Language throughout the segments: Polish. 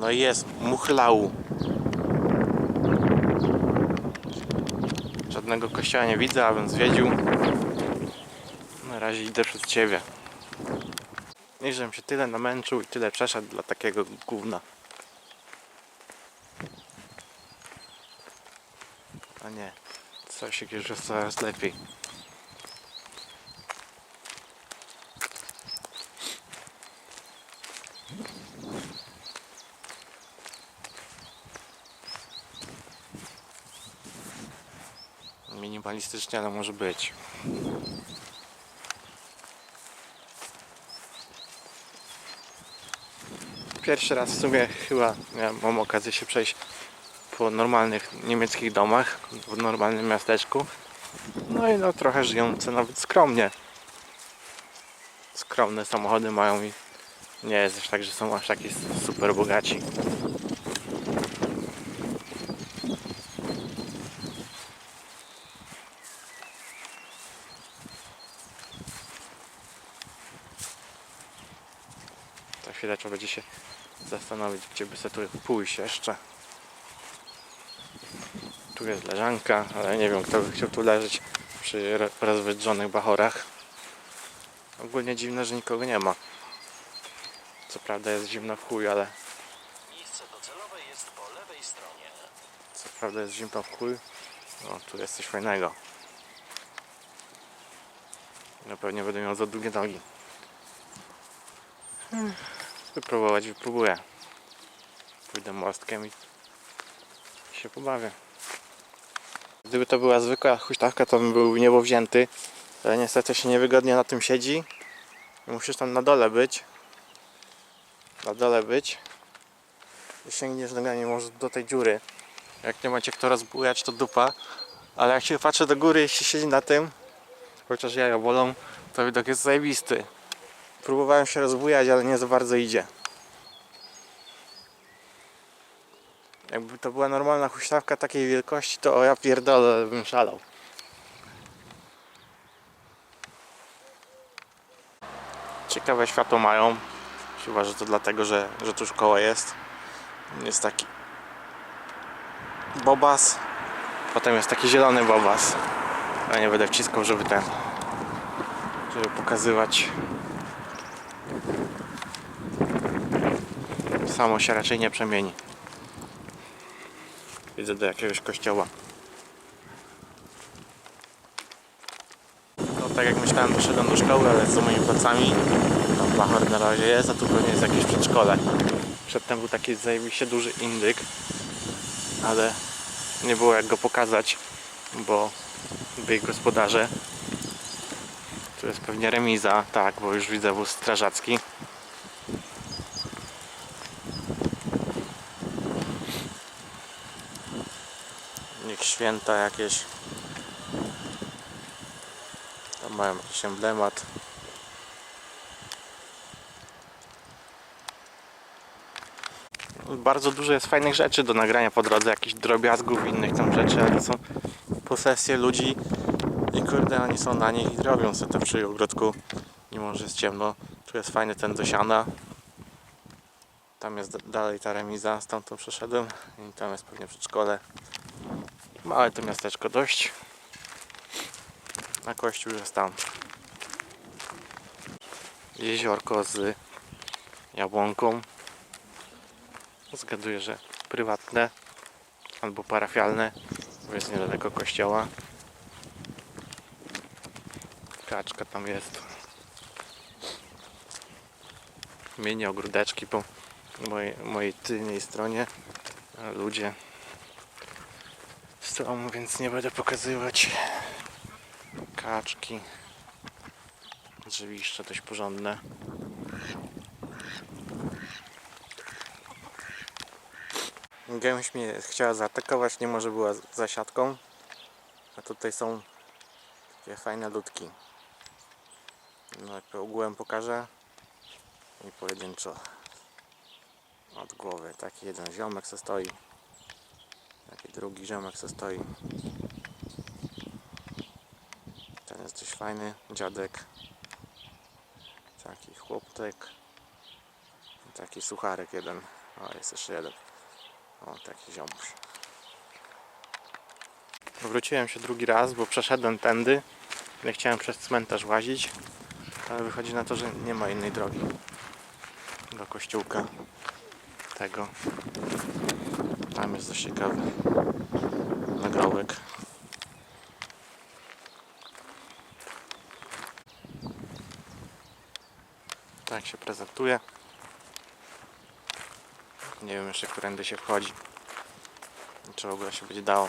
No i jest muchlału. Żadnego kościoła nie widzę, abym zwiedził. Na razie idę przed ciebie. Nie, żebym się tyle namęczył i tyle przeszedł dla takiego gówna. A nie, coś już jest coraz lepiej. Minimalistycznie, ale może być. Pierwszy raz w sumie chyba mam okazję się przejść po normalnych niemieckich domach w normalnym miasteczku. No i no trochę żyją co nawet skromnie. Skromne samochody mają i nie jest też tak, że są aż taki super bogaci. Chwilę trzeba będzie się zastanowić, gdzie by sobie tu pójść jeszcze. Tu jest leżanka, ale nie wiem, kto by chciał tu leżeć przy ro- rozwydrzonych bachorach. Ogólnie dziwne, że nikogo nie ma. Co prawda jest zimno w chuj, ale Miejsce docelowe jest po lewej stronie. co prawda jest zimno w chuj. No, tu jest coś fajnego. No pewnie będę miał za długie nogi. Hmm, Wypróbować wypróbuję. Pójdę mostkiem i się pobawię. Gdyby to była zwykła huśtawka, to bym był niebo wzięty. Ale niestety się niewygodnie na tym siedzi. Musisz tam na dole być. Na dole być. I sięgniesz nogami może do tej dziury. Jak nie macie kto rozbujać, to dupa. Ale jak się patrzy do góry i się siedzi na tym, chociaż jaja bolą, to widok jest zajebisty. Próbowałem się rozbujać, ale nie za bardzo idzie. Jakby to była normalna huśtawka takiej wielkości, to o ja pierdolę bym szalał. Ciekawe światło mają. Chyba, że to dlatego, że, że tu szkoła jest. Jest taki bobas. Potem jest taki zielony bobas. Ja nie będę wciskał, żeby ten żeby pokazywać samo się raczej nie przemieni. Widzę do jakiegoś kościoła. No tak jak myślałem doszedłem do szkoły, ale za moimi plecami. Tam bachor na razie jest, a tu pewnie jest jakieś przedszkole. Przedtem był taki zajebiście duży indyk ale nie było jak go pokazać bo byli gospodarze. Tu jest pewnie remiza, tak, bo już widzę wóz strażacki. Niech święta jakieś. Tam mają jakiś emblemat. Bardzo dużo jest fajnych rzeczy do nagrania po drodze, jakichś drobiazgów, innych tam rzeczy, ale są posesje ludzi i kurde, oni są na nich i robią sobie to przy ogródku, mimo że jest ciemno. Tu jest fajny ten do siana. Tam jest dalej ta remiza, stamtąd przeszedłem i tam jest pewnie przedszkole. Małe to miasteczko dość. A kościół jest tam. Jeziorko z jabłonką. Zgaduję, że prywatne albo parafialne, bo jest niedaleko kościoła. Kaczka tam jest. Mini ogródeczki po mojej, mojej tylnej stronie. Ludzie są, więc nie będę pokazywać. Kaczki. Drzewiszcze dość porządne. Gęś mnie chciała zaatakować, nie może była za siatką. A tutaj są takie fajne ludki. No jak ogółem pokażę i pojedynczo od głowy. Taki jeden ziomek se stoi. Taki drugi ziomek se stoi. Ten jest dość fajny, dziadek. Taki chłoptek. Taki sucharek jeden. O, jest jeszcze jeden. O, taki ziomuś. Wróciłem się drugi raz, bo przeszedłem tędy. Nie chciałem przez cmentarz łazić, ale wychodzi na to, że nie ma innej drogi do kościółka tego. Tam jest dość ciekawy. Tak się prezentuje. Nie wiem jeszcze, którędy się wchodzi. Czy w ogóle się będzie dało.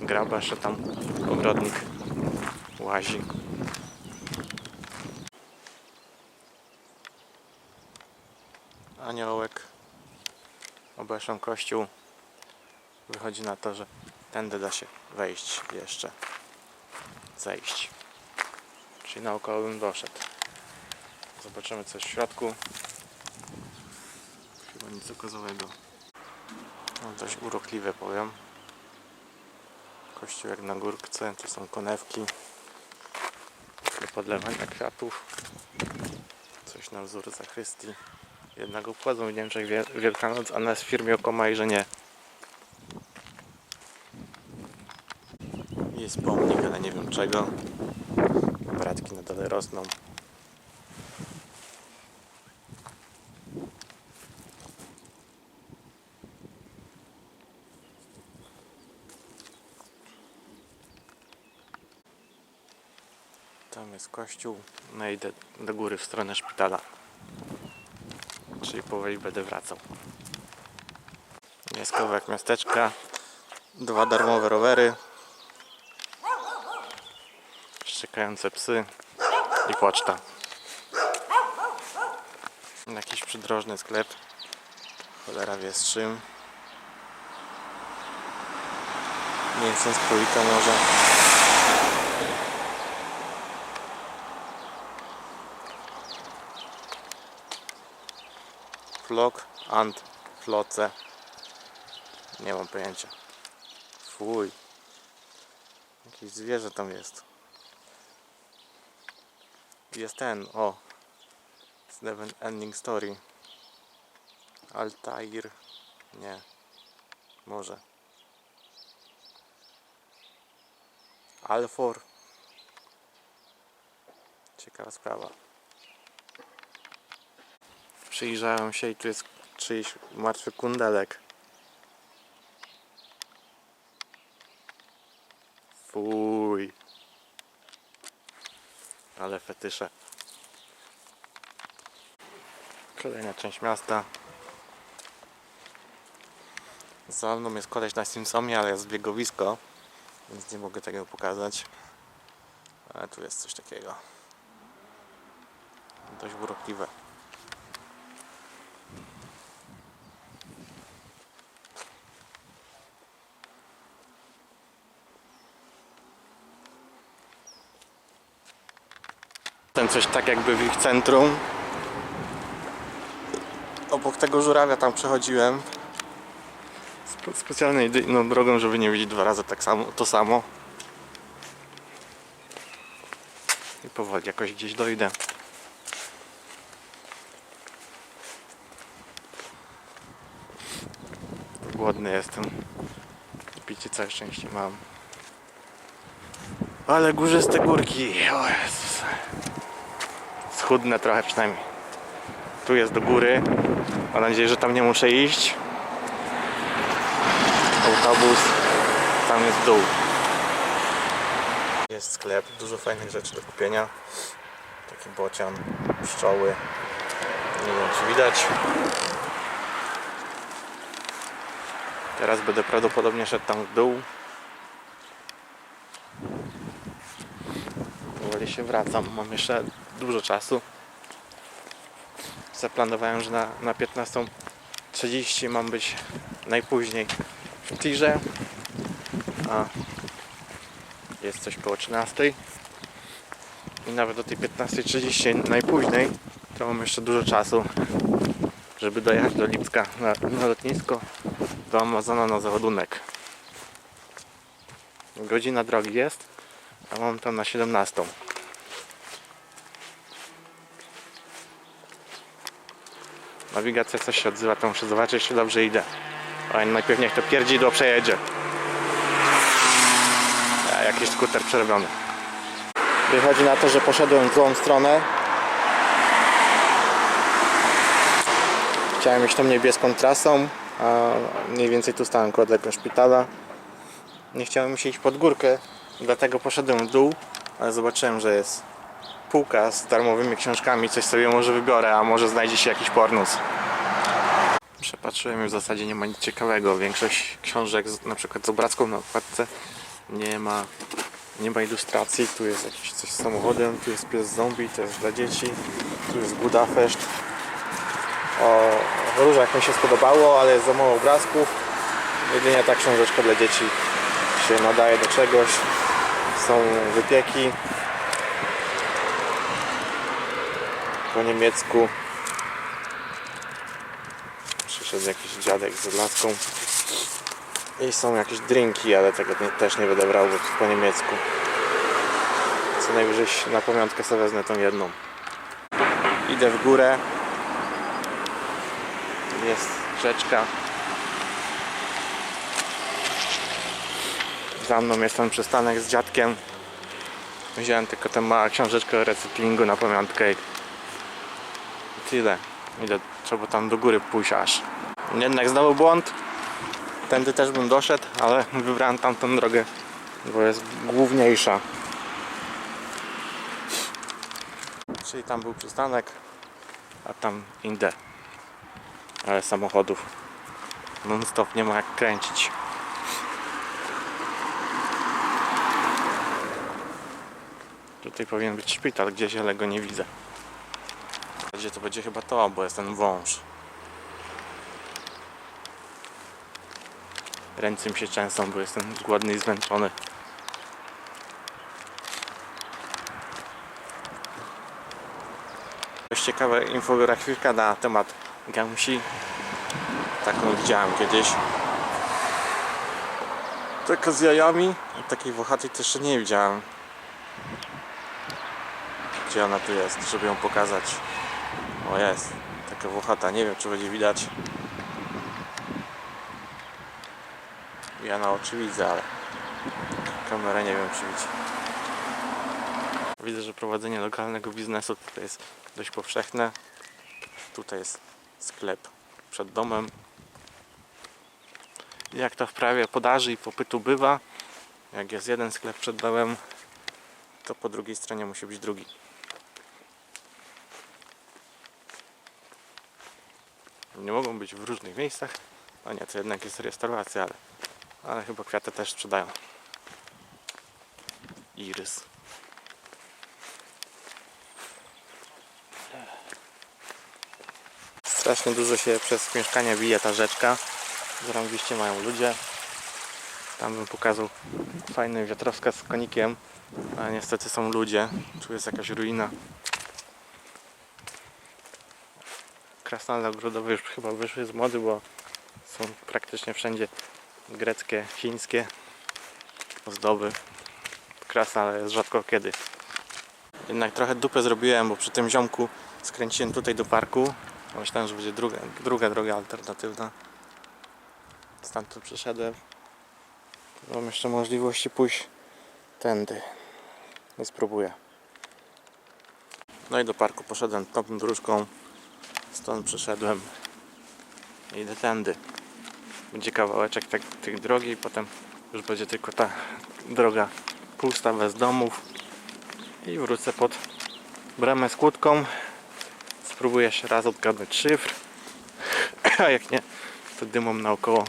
Graba jeszcze tam ogrodnik łazi. Aniołek. Obeszłem kościół. Wychodzi na to, że tędy da się wejść jeszcze. Zejść. Czyli naokoło bym doszedł. Zobaczymy co w środku. Chyba nic okazowego. No, dość urokliwe powiem. Kościółek na górce, tu są konewki do podlewania kwiatów. Coś na wzór zachrystii. Jednak obchodzą w Niemczech Wiel- Wielkanoc, a nas w firmie Okomaj, że nie. Jest pomnik, ale nie wiem czego. Bratki na dole rosną. Tam jest kościół. No idę do góry w stronę szpitala. Czyli powoli będę wracał. Jest kawałek miasteczka. Dwa darmowe rowery. Szczekające psy. I poczta. Jakiś przydrożny sklep. Cholera wie z czym. Mięsem z królika może. Flok and floce. Nie mam pojęcia. Fuj. Jakieś zwierzę tam jest. Jest ten, o. Never Ending Story. Altair. Nie. Może. Alfor. Ciekawa sprawa. Przyjrzałem się i tu jest czyjś martwy kundelek. Fuj. Ale fetysze. Kolejna część miasta. Za mną jest koleś na Simpsonie, ale jest biegowisko, więc nie mogę tego pokazać. Ale tu jest coś takiego. Dość urokliwe. Coś tak jakby w ich centrum. Obok tego żurawia tam przechodziłem. Spe- Specjalnie no, drogą, żeby nie widzieć dwa razy tak samo, to samo. I powoli jakoś gdzieś dojdę. Głodny jestem. Picie całe szczęście mam. Ale górzyste górki. O Jezus. Schudnę trochę przynajmniej. Tu jest do góry. Mam nadzieję, że tam nie muszę iść. Autobus. Tam jest dół. Jest sklep. Dużo fajnych rzeczy do kupienia. Taki bocian, pszczoły. Nie wiem czy widać. Teraz będę prawdopodobnie szedł tam w dół. Powoli się wracam. Mam jeszcze dużo czasu. Zaplanowałem, że na, na 15.30 mam być najpóźniej w tirze. A jest coś koło 13. I nawet do tej 15.30 najpóźniej to mam jeszcze dużo czasu, żeby dojechać do Lipska na, na lotnisko do Amazona na załadunek. Godzina drogi jest, a mam tam na 17. nawigacja coś się odzywa, to muszę zobaczyć, czy dobrze idę. Ale najpierw niech to pierdzidło przejedzie. A, jakiś skuter przerobiony. Wychodzi na to, że poszedłem w złą stronę. Chciałem iść tą niebieską trasą, a mniej więcej tu stałem koło tego szpitala. Nie chciałem się iść pod górkę, dlatego poszedłem w dół, ale zobaczyłem, że jest półka z darmowymi książkami, coś sobie może wybiorę, a może znajdzie się jakiś pornus. Przepatrzyłem w zasadzie nie ma nic ciekawego. Większość książek, na przykład z obrazką na okładce, nie ma, nie ma ilustracji. Tu jest jakieś coś z samochodem, tu jest pies zombie, to jest dla dzieci, tu jest Budapeszt. O różach mi się spodobało, ale jest za mało obrazków. Jedynie ta książeczka dla dzieci się nadaje do czegoś. Są wypieki po niemiecku. Przyszedł jakiś dziadek z laską. I są jakieś drinki, ale tego też nie będę brał, bo to po niemiecku. Co najwyżej na pamiątkę sobie wezmę tą jedną. Idę w górę. Jest rzeczka. Za mną jest ten przystanek z dziadkiem. Wziąłem tylko tę małą książeczkę o recyklingu na pamiątkę tyle. Idę, trzeba tam do góry pójść aż. Jednak znowu błąd. Tędy też bym doszedł, ale wybrałem tamtą drogę, bo jest główniejsza. Czyli tam był przystanek, a tam indę. Ale samochodów non stop nie ma jak kręcić. Tutaj powinien być szpital gdzieś, ale go nie widzę. Gdzie to będzie chyba to, bo jest ten wąż. Ręce mi się często, bo jestem głodny i zmęczony. Dość ciekawa infografika na temat gęsi. Taką widziałem kiedyś. Taka z jajami. Takiej włochatej też jeszcze nie widziałem. Gdzie ona tu jest, żeby ją pokazać. O jest, taka włochata, nie wiem czy będzie widać. Ja na oczy widzę, ale kamerę nie wiem czy widzi. Widzę, że prowadzenie lokalnego biznesu tutaj jest dość powszechne. Tutaj jest sklep przed domem. Jak to w prawie podaży i popytu bywa, jak jest jeden sklep przed domem, to po drugiej stronie musi być drugi. Nie mogą być w różnych miejscach. No nie, to jednak jest restauracja, ale, ale chyba kwiaty też sprzedają. Irys. Strasznie dużo się przez mieszkania bije ta rzeczka. Zarąbiście mają ludzie. Tam bym pokazał fajny wiatrowskaz z konikiem, ale niestety są ludzie. Tu jest jakaś ruina. Krasnale ogrodowe już chyba wyszły z mody, bo są praktycznie wszędzie greckie, chińskie ozdoby. Krasnale jest rzadko kiedy. Jednak trochę dupę zrobiłem, bo przy tym ziomku skręciłem tutaj do parku. Myślałem, że będzie druga, druga droga alternatywna. Stamtąd przeszedłem. Mam jeszcze możliwości pójść tędy. I spróbuję. No i do parku poszedłem tą dróżką. Stąd przeszedłem. Idę tędy. Będzie kawałeczek tak, tych drogi i potem już będzie tylko ta droga pusta, bez domów. I wrócę pod bramę z kłódką. Spróbuję jeszcze raz odgadnąć szyfr. A jak nie, to dymą naokoło.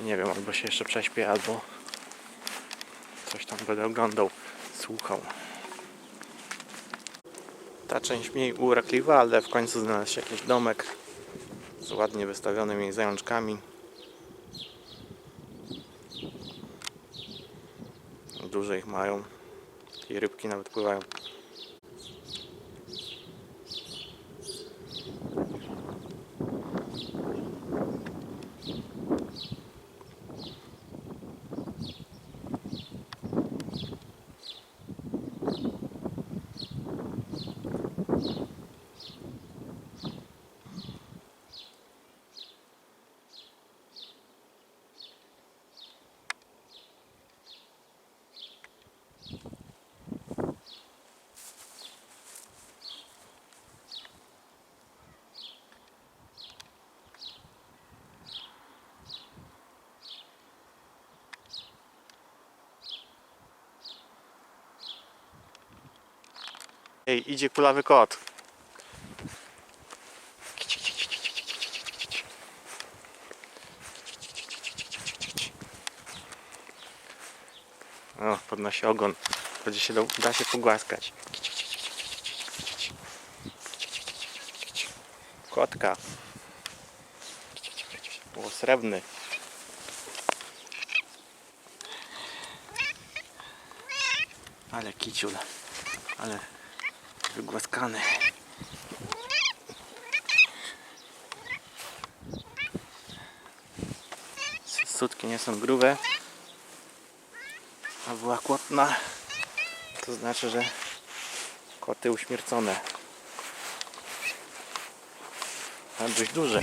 Nie wiem, albo się jeszcze prześpię, albo coś tam będę oglądał, słuchał. Ta część mniej urokliwa, ale w końcu znalazł się jakiś domek z ładnie wystawionymi zajączkami. Duże ich mają. I rybki nawet pływają. Ej, idzie kulawy kot. O, podnosi ogon. Będzie się do, da się pogłaskać. Kotka. O, srebrny. Ale kiciul. Ale wygłaskany. Sutki nie są grube. A była kłotna. To znaczy, że koty uśmiercone. A dość duże.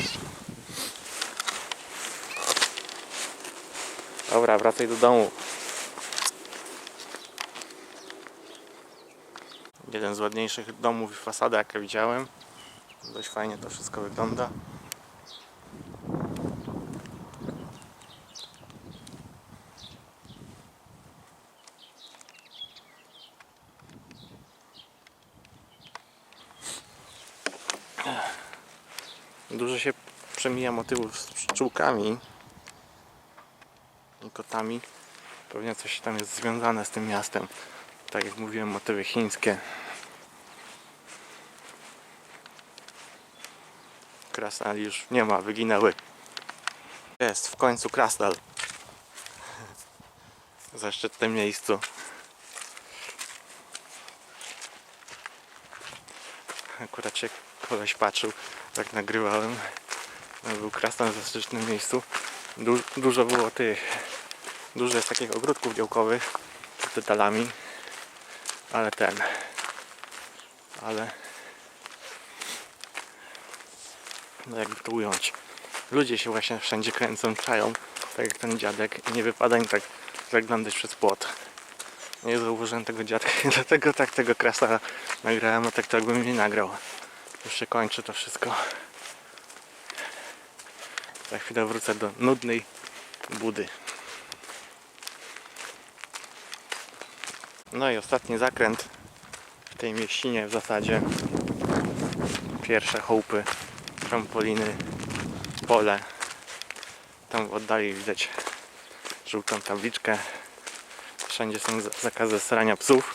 Dobra, wracaj do domu. Jeden z ładniejszych domów i fasady, jakie widziałem. Dość fajnie to wszystko wygląda. Dużo się przemija motywów z pszczółkami i kotami. Pewnie coś tam jest związane z tym miastem. Tak jak mówiłem, motywy chińskie. Krasnal już nie ma, wyginęły. Jest w końcu krasnal. W zaszczytnym miejscu. Akurat się koleś patrzył, jak nagrywałem. Był krasnal w zaszczytnym miejscu. Du dużo było tych, dużo jest takich ogródków działkowych z detalami, ale ten, ale no jakby to ująć. Ludzie się właśnie wszędzie kręcą, czają, tak jak ten dziadek nie wypada im tak zaglądać przez płot. Nie zauważyłem tego dziadka, dlatego tak tego krasa nagrałem, a tak to jakbym nie nagrał. Już się kończy to wszystko. Za chwilę wrócę do nudnej budy. No i ostatni zakręt w tej mieścinie w zasadzie. Pierwsze chałupy, trampoliny, pole. Tam w oddali widać żółtą tabliczkę. Wszędzie są za- zakazy srania psów.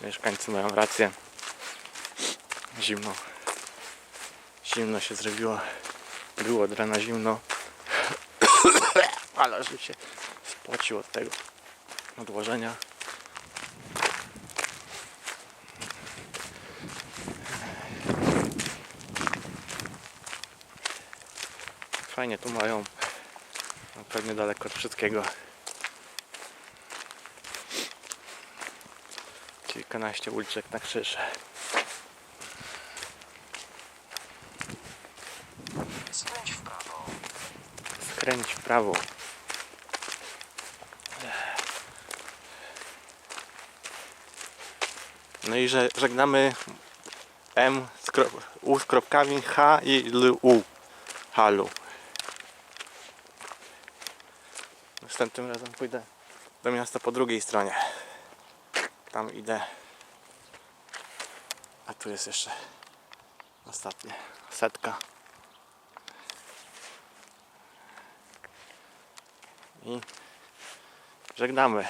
Mieszkańcy mają rację. Zimno. Zimno się zrobiło. Było od rana zimno. Ale że się spłacił od tego odłożenia. Fajnie tu mają. No, Pewnie daleko od wszystkiego. Kilkanaście uliczek na krzyż. Skręć w prawo. Skręć w prawo. No i że żegnamy M z kro, U z kropkami H i L U. Halu. Następnym razem pójdę do miasta po drugiej stronie. Tam idę. A tu jest jeszcze ostatnie. Setka. I żegnamy.